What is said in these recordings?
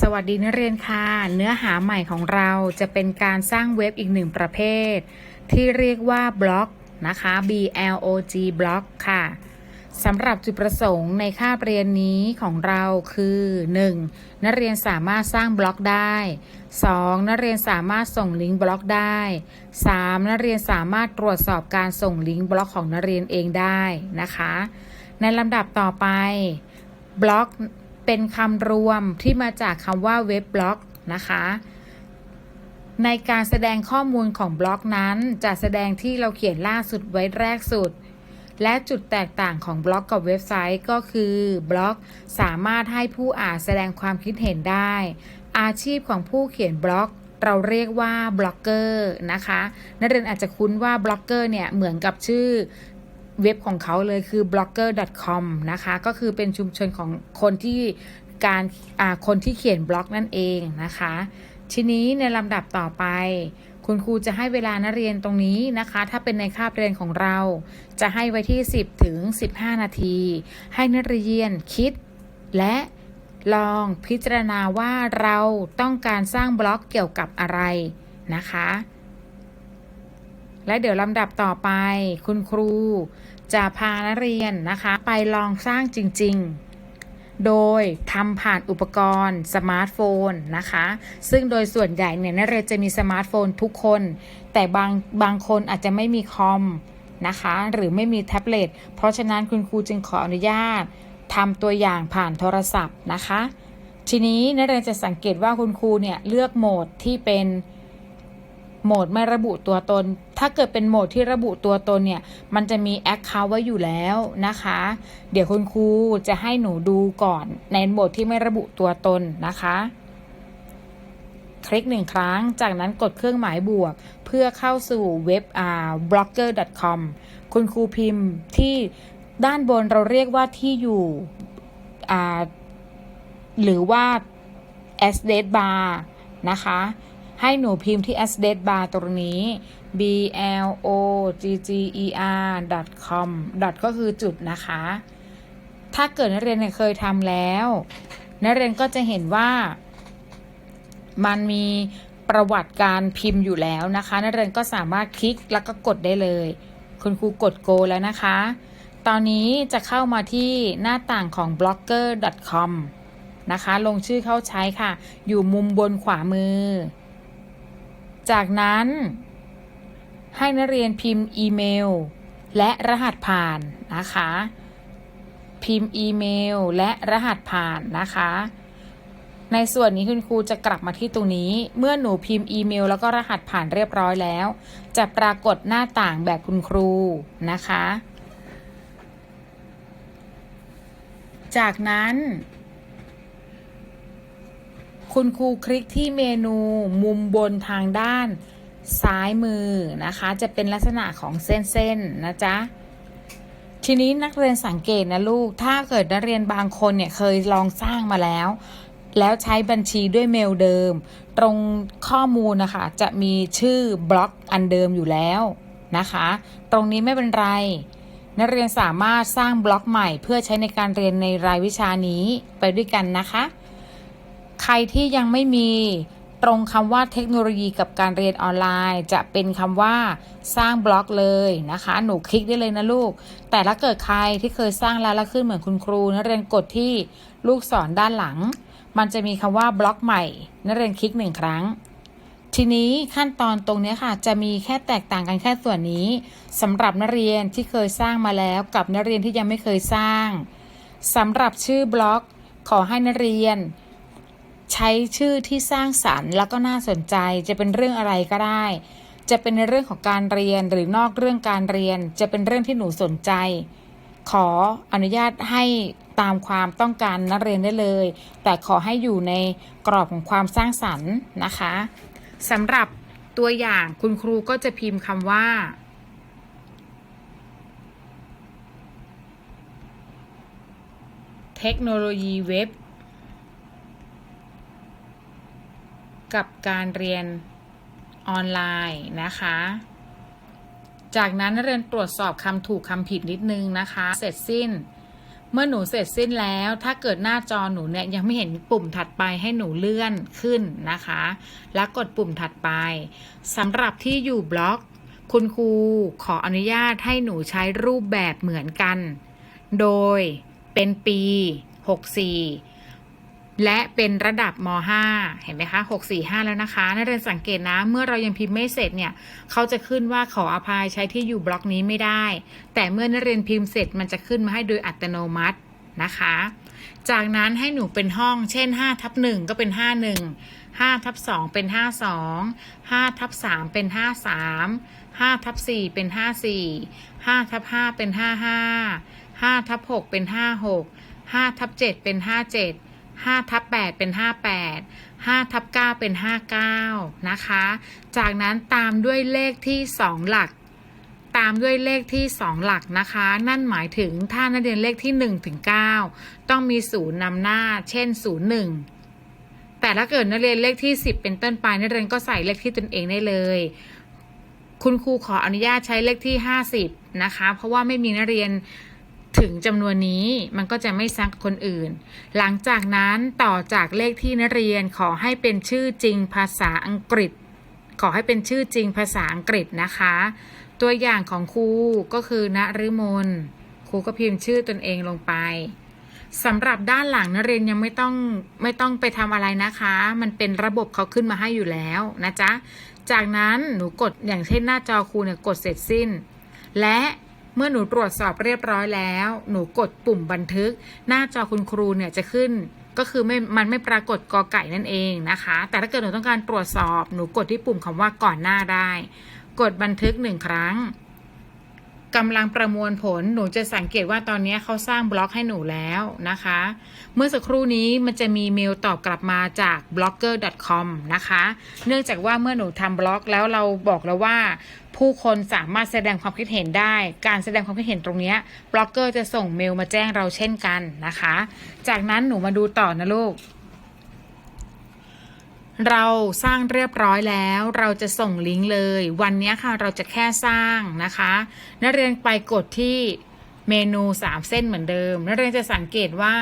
สวัสดีนักเรียนค่ะ เนื้อหาใหม่ของเราจะเป็นการสร้างเว็บอีกหนึ่งประเภท ที่เรียกว่าบล็อกนะคะ B L O G บล็อกค่ะสำหรับจุดประสงค์ในคาบเรียนนี้ของเราคือ 1. นักเรียนสามารถสร้างบล็อกได้ 2. นักเรียนสามารถส่งลิงก์บล็อกได้ 3. นักเรียนสามารถตรวจสอบการส่งลิงก์บล็อกของนักเรียนเองได้นะคะ ในลำดับต่อไปบล็อก เป็นคำรวมที่มาจากคำว่าเว็บบล็อกนะคะ ในการแสดงข้อมูลของบล็อกนั้นจะแสดงที่เราเขียนล่าสุดไว้แรกสุด และจุดแตกต่างของบล็อกกับเว็บไซต์ก็คือบล็อกสามารถให้ผู้อ่านแสดงความคิดเห็นได้ อาชีพของผู้เขียนบล็อกเราเรียกว่าบล็อกเกอร์นะคะนักเรียนอาจจะคุ้นว่าบล็อกเกอร์เนี่ยเหมือนกับชื่อ เว็บของเขาเลยคือ blogger.com นะคะ ก็คือเป็นชุมชนของคนที่การคนที่เขียนบล็อกนั่นเองนะคะ ทีนี้ในลำดับต่อไป คุณครูจะให้เวลานักเรียนตรงนี้นะคะ ถ้าเป็นในคาบเรียนของเรา จะให้ไว้ที่ 10 ถึง 15 นาที ให้นักเรียนคิดและลองพิจารณาว่าเราต้องการสร้างบล็อกเกี่ยวกับอะไรนะคะ และเดี๋ยวลำดับต่อไป คุณครู จะพานักเรียนนะคะไปลองสร้างจริง ๆ โดยทำผ่านอุปกรณ์สมาร์ทโฟนนะคะ ซึ่งโดยส่วนใหญ่เนี่ยนักเรียนจะมีสมาร์ทโฟนทุกคน แต่บางบางคนอาจจะไม่มีคอมนะคะ หรือไม่มีแท็บเล็ต เพราะฉะนั้นคุณครูจึงขออนุญาตทำตัวอย่างผ่านโทรศัพท์นะคะ ทีนี้นักเรียนจะสังเกตว่าคุณครูเนี่ยเลือกโหมดที่เป็น โหมดไม่ระบุตัวตน ถ้าเกิดเป็นโหมดที่ระบุตัวตนเนี่ย มันจะมี Account ไว้อยู่แล้วนะคะ เดี๋ยวคุณครูจะให้หนูดูก่อน ในโหมดที่ไม่ระบุตัวตนนะคะคลิกหนึ่งครั้ง จากนั้นกดเครื่องหมายบวก เพื่อเข้าสู่เว็บอ่า blogger.com คุณครูพิมพ์ที่ด้านบนเราเรียกว่าที่อยู่อ่าหรือว่า address bar นะคะ ให้หนูพิมพ์ที่ address bar ตรงนี้ b l o g g e r com dot ก็คือจุดนะคะ ถ้าเกิดนักเรียนเคยทำแล้ว นักเรียนก็จะเห็นว่า มันมีประวัติการพิมพ์อยู่แล้วนะคะ นักเรียนก็สามารถคลิกแล้วก็กดได้เลย คุณครูกด go แล้วนะคะ ตอนนี้จะเข้ามาที่หน้าต่างของ blogger.com นะคะ ลงชื่อเข้าใช้ค่ะ อยู่มุมบนขวามือ จากนั้นให้นักเรียนพิมพ์อีเมล และรหัสผ่านนะคะ พิมพ์อีเมล และรหัสผ่านนะคะ ในส่วนนี้คุณครูจะกลับมาที่ตรงนี้ เมื่อหนูพิมพ์อีเมล แล้วก็รหัสผ่านเรียบร้อยแล้ว จะปรากฏหน้าต่างแบบคุณครูนะคะ จากนั้น คุณครูคลิกที่เมนูมุมบนทางด้านซ้ายมือนะคะ จะเป็นลักษณะของเส้นๆนะจ๊ะทีนี้นักเรียนสังเกตนะลูก ถ้าเกิดนักเรียนบางคนเนี่ยเคยลองสร้างมาแล้ว แล้วใช้บัญชีด้วยเมลเดิม ตรงข้อมูลนะคะ จะมีชื่อบล็อกอันเดิมอยู่แล้วนะคะ ตรงนี้ไม่เป็นไร นักเรียนสามารถสร้างบล็อกใหม่ เพื่อใช้ในการเรียนในรายวิชานี้ไปด้วยกันนะคะ ใครที่ยังไม่มีตรงคำว่าเทคโนโลยีกับการเรียนออนไลน์ จะเป็นคำว่าสร้างบล็อกเลยนะคะ หนูคลิกได้เลยนะลูก แต่ถ้าเกิดใครที่เคยสร้างแล้วแล้วขึ้นเหมือนคุณครูนักเรียนกดที่ลูกศรด้านหลัง มันจะมีคำว่าบล็อกใหม่นักเรียนคลิกหนึ่งครั้ง ทีนี้ขั้นตอนตรงนี้ค่ะ จะมีแค่แตกต่างกันแค่ส่วนนี้สำหรับนักเรียนที่เคยสร้างมาแล้วกับนักเรียนที่ยังไม่เคยสร้างสำหรับชื่อบล็อก ขอให้นักเรียน ใช้ชื่อที่สร้างสรรค์ แล้วก็น่าสนใจจะเป็นเรื่องอะไรก็ได้ จะเป็นในเรื่องของการเรียนหรือนอกเรื่องการเรียน จะเป็นเรื่องที่หนูสนใจ ขออนุญาตให้ตามความต้องการนักเรียนได้เลย แต่ขอให้อยู่ในกรอบของความสร้างสรรค์นะคะสำหรับตัวอย่างคุณครูก็จะพิมพ์คำว่า เทคโนโลยีเว็บ กับการเรียนออนไลน์นะคะ จากนั้นนักเรียนตรวจสอบคำถูกคำผิดนิดนึงนะคะ เสร็จสิ้น เมื่อหนูเสร็จสิ้นแล้ว ถ้าเกิดหน้าจอหนูเนี่ยยังไม่เห็นปุ่มถัดไปให้หนูเลื่อนขึ้นนะคะ แล้วกดปุ่มถัดไปสำหรับที่อยู่บล็อก คุณครูขออนุญาตให้หนูใช้รูปแบบเหมือนกัน โดยเป็นปี 64 และเป็นระดับม .5 เห็นไหมคะ 645 แล้วนะคะ นักเรียนสังเกตนะ เมื่อเรายังพิมพ์ไม่เสร็จเนี่ย เขาจะขึ้นว่าขออภัยใช้ที่อยู่บล็อกนี้ไม่ได้ แต่เมื่อนักเรียนพิมพ์เสร็จมันจะขึ้นมาให้โดยอัตโนมัตินะคะ จากนั้นให้หนูเป็นห้อง เช่น5ทับ1ก็เป็น 51 5ทับ2เป็น 52 5ทับ3เป็น 53 5ทับ4เป็น 54 5ทับ5เป็น 55 5ทับ6เป็น 56 5ทับ7เป็น 57 5ทับ8เป็น 58 5ทับ9เป็น 59 นะคะ จากนั้นตามด้วยเลขที่ 2 หลัก ตามด้วยเลขที่ 2 หลักนะคะ นั่นหมายถึงถ้านักเรียนเลขที่1ถึง9ต้องมีศูนย์นำหน้า เช่น 01แต่ถ้าเกิดนักเรียนเลขที่ 10 เป็นต้นไปนักเรียนก็ใส่เลขที่ตนเองได้เลย คุณครูขออนุญาตใช้เลขที่ 50 นะคะ เพราะว่าไม่มีนักเรียน ถึงจำนวนนี้มันก็จะไม่ซ้ำกับคนอื่น หลังจากนั้นต่อจากเลขที่นักเรียนขอให้เป็นชื่อจริงภาษาอังกฤษ ขอให้เป็นชื่อจริงภาษาอังกฤษนะคะ ตัวอย่างของครูก็คือณฤมลครูก็พิมพ์ชื่อตนเองลงไปสำหรับด้านหลังนักเรียนยังไม่ต้องไม่ต้องไปทำอะไรนะคะ มันเป็นระบบเขาขึ้นมาให้อยู่แล้วนะจ๊ะ จากนั้นหนูกดอย่างเช่นหน้าจอครูเนี่ยกดเสร็จสิ้น และ เมื่อหนูตรวจสอบเรียบร้อยแล้ว หนูกดปุ่มบันทึก หน้าจอคุณครูเนี่ยจะขึ้นก็คือไม่มันไม่ปรากฏกอไก่นั่นเองนะคะ แต่ถ้าเกิดหนูต้องการตรวจสอบ หนูกดที่ปุ่มคำว่าก่อนหน้าได้ กดบันทึกหนึ่งครั้ง กำลังประมวลผลหนูจะสังเกตว่าตอนนี้เขาสร้างบล็อกให้หนูแล้วนะคะ เมื่อสักครู่นี้มันจะมีเมลตอบกลับมาจาก blogger.com นะคะ เนื่องจากว่าเมื่อหนูทำบล็อกแล้วเราบอกแล้วว่า ผู้คนสามารถแสดงความคิดเห็นได้ การแสดงความคิดเห็นตรงนี้บล็อกเกอร์จะส่งเมลมาแจ้งเราเช่นกันนะคะ จากนั้นหนูมาดูต่อนะลูก เราสร้างเรียบร้อยแล้ว เราจะส่งลิงก์เลย วันนี้ค่ะเราจะแค่สร้างนะคะนักเรียนไปกดที่เมนู 3 เส้นเหมือนเดิมนักเรียนจะสังเกตว่า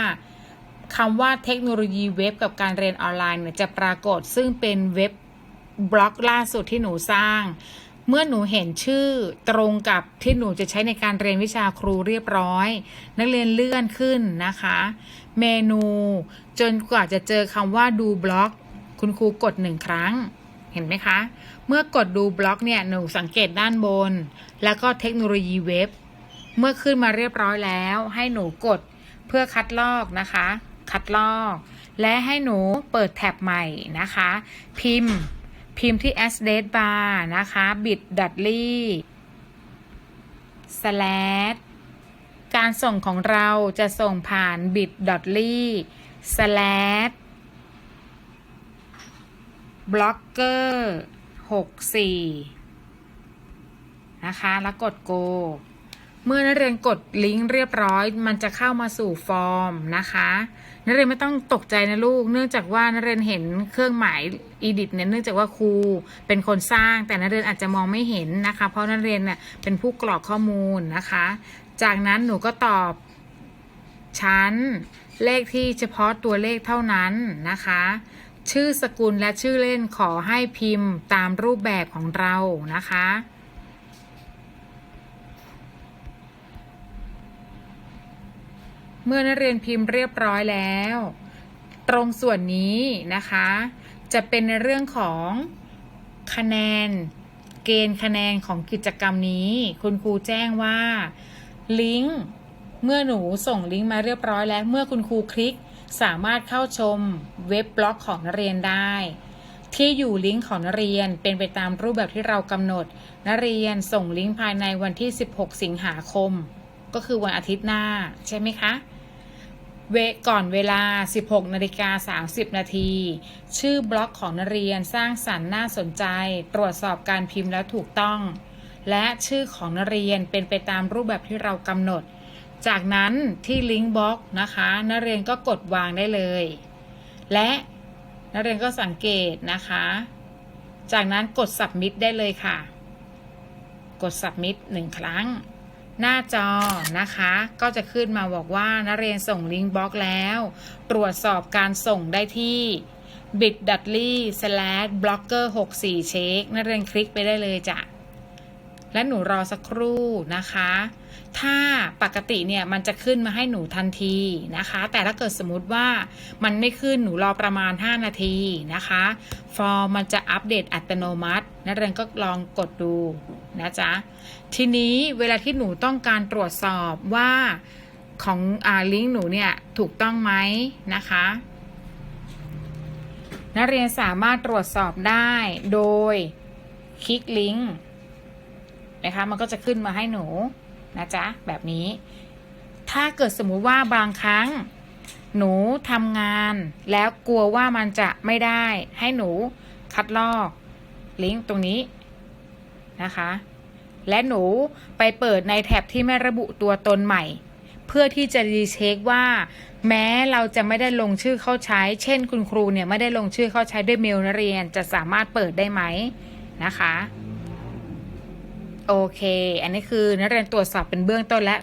คำว่าเทคโนโลยีเว็บกับการเรียนออนไลน์เนี่ยจะปรากฏซึ่งเป็นเว็บบล็อกล่าสุดที่หนูสร้าง เมื่อหนูเห็นชื่อตรงกับที่หนูจะใช้ในการเรียนวิชาครูเรียบร้อย นักเรียนเลื่อนขึ้นนะคะ เมนูจนกว่าจะเจอคำว่าดูบล็อก คุณครูกดหนึ่งครั้ง เห็นไหมคะ เมื่อกดดูบล็อกเนี่ยหนูสังเกตด้านบน แล้วก็เทคโนโลยีเว็บ เมื่อขึ้นมาเรียบร้อยแล้ว ให้หนูกดเพื่อคัดลอกนะคะ คัดลอก และให้หนูเปิดแท็บใหม่นะคะ พิมพ์ พิมพ์ที่ address bar นะคะ bit.ly slash การส่งของเราจะส่งผ่าน bit.ly slash บล็อกเกอร์หกสี่นะคะ แล้วกด go เมื่อนักเรียนกดลิงก์เรียบร้อย มันจะเข้ามาสู่ฟอร์มนะคะนักเรียนไม่ต้องตกใจนะลูก เนื่องจากว่านักเรียนเห็นเครื่องหมาย edit เนี่ยเนื่องจากว่าครูเป็นคนสร้าง แต่นักเรียนอาจจะมองไม่เห็นนะคะ เพราะนักเรียนเนี่ยเป็นผู้กรอกข้อมูลนะคะ จากนั้นหนูก็ตอบชั้นเลขที่เฉพาะตัวเลขเท่านั้นนะคะ ชื่อสกุลและชื่อเล่นขอให้พิมพ์ตามรูปแบบของเรานะคะ เมื่อนักเรียนพิมพ์เรียบร้อยแล้ว ตรงส่วนนี้นะคะ จะเป็นในเรื่องของคะแนน เกณฑ์คะแนนของกิจกรรมนี้ คุณครูแจ้งว่า ลิงก์เมื่อหนูส่งลิงก์มาเรียบร้อยแล้ว เมื่อคุณครูคลิก สามารถเข้าชมเว็บบล็อกของนักเรียนได้ ที่อยู่ลิงก์ของนักเรียนเป็นไปตามรูปแบบที่เรากำหนด นักเรียนส่งลิงก์ภายในวันที่ 16 สิงหาคม ก็คือวันอาทิตย์หน้าใช่ไหมคะเวก่อนเวลา 16นาฬิกา30 นาที ชื่อบล็อกของนักเรียนสร้างสรรค์น่าสนใจ ตรวจสอบการพิมพ์แล้วถูกต้อง และชื่อของนักเรียนเป็นไปตามรูปแบบที่เรากำหนด จากนั้นที่ลิงก์บล็อกนะคะนักเรียนก็กดวางได้เลย และนักเรียนก็สังเกตนะคะ จากนั้นกด submit ได้เลยค่ะ กด submit หนึ่งครั้ง หน้าจอนะคะ ก็จะขึ้นมาบอกว่านักเรียนส่งลิงก์บล็อกแล้ว ตรวจสอบการส่งได้ที่ bit.ly slash blocker 64 check นักเรียนคลิกไปได้เลยจ้ะ และหนูรอสักครู่นะคะ ถ้าปกติเนี่ยมันจะขึ้นมาให้หนูทันทีนะคะ แต่ถ้าเกิดสมมติว่ามันไม่ขึ้นหนูรอประมาณ 5 นาทีนะคะ ฟอร์มมันจะอัปเดตอัตโนมัตินักเรียนก็ลองกดดูนะจ๊ะ ทีนี้เวลาที่หนูต้องการตรวจสอบว่าของอ่าลิงก์หนูเนี่ยถูกต้องไหมนะคะนักเรียนสามารถตรวจสอบได้โดยคลิกลิงก์ นะคะ มันก็จะขึ้นมาให้หนูนะจ๊ะแบบนี้ ถ้าเกิดสมมุติว่าบางครั้ง หนูทำงานแล้วกลัวว่ามันจะไม่ได้ให้หนูคัดลอกลิงก์ตรงนี้นะคะ และหนูไปเปิดในแท็บที่ไม่ระบุตัวตนใหม่ เพื่อที่จะรีเช็คว่า แม้เราจะไม่ได้ลงชื่อเข้าใช้ เช่น คุณครูเนี่ยไม่ได้ลงชื่อเข้าใช้ด้วยเมลนักเรียนจะสามารถเปิดได้ไหมนะคะ โอเค อันนี้คือนักเรียนตรวจสอบเป็นเบื้องต้นและ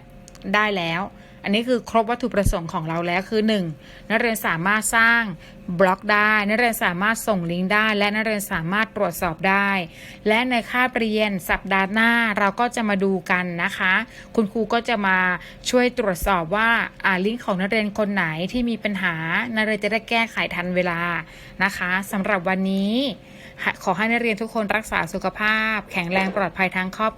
ได้แล้ว อันนี้คือครบวัตถุประสงค์ของเราแล้วคือ 1. นักเรียนสามารถสร้างบล็อกได้ นักเรียนสามารถส่งลิงก์ได้ และนักเรียนสามารถตรวจสอบได้ และในคาบเรียนสัปดาห์หน้าเราก็จะมาดูกันนะคะ คุณครูก็จะมาช่วยตรวจสอบว่าอ่าลิงก์ของนักเรียนคนไหนที่มีปัญหา นักเรียนจะได้แก้ไขทันเวลานะคะสำหรับวันนี้ ขอให้นักเรียนทุกคนรักษาสุขภาพ แข็งแรงปลอดภัยทั้งครอบ